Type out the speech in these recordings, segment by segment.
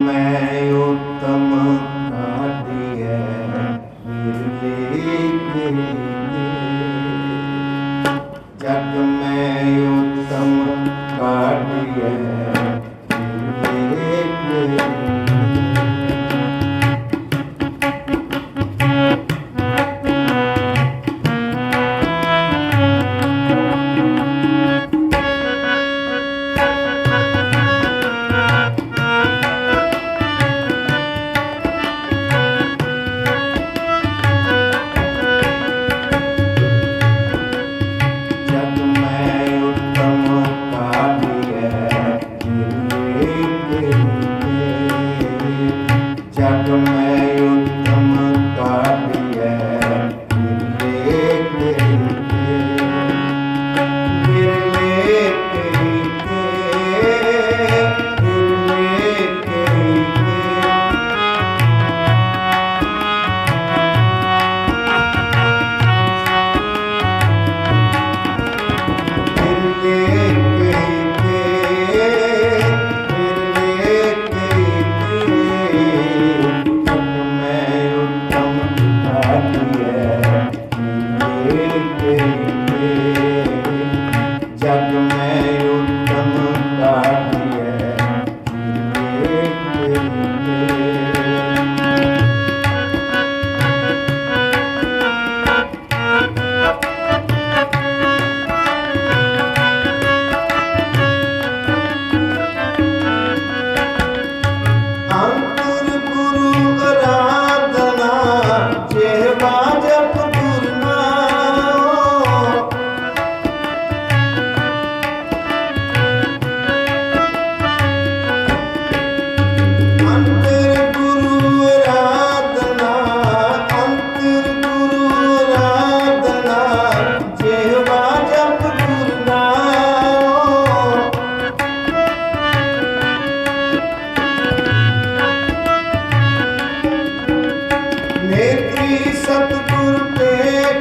ਮੈਂ ਉਤਮ ਆਦੀਏ ਨਿਰਲੇਖ ਜਗ ਮੈਂ ਉਤਮ ਕਾਢੀਏ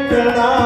Can I?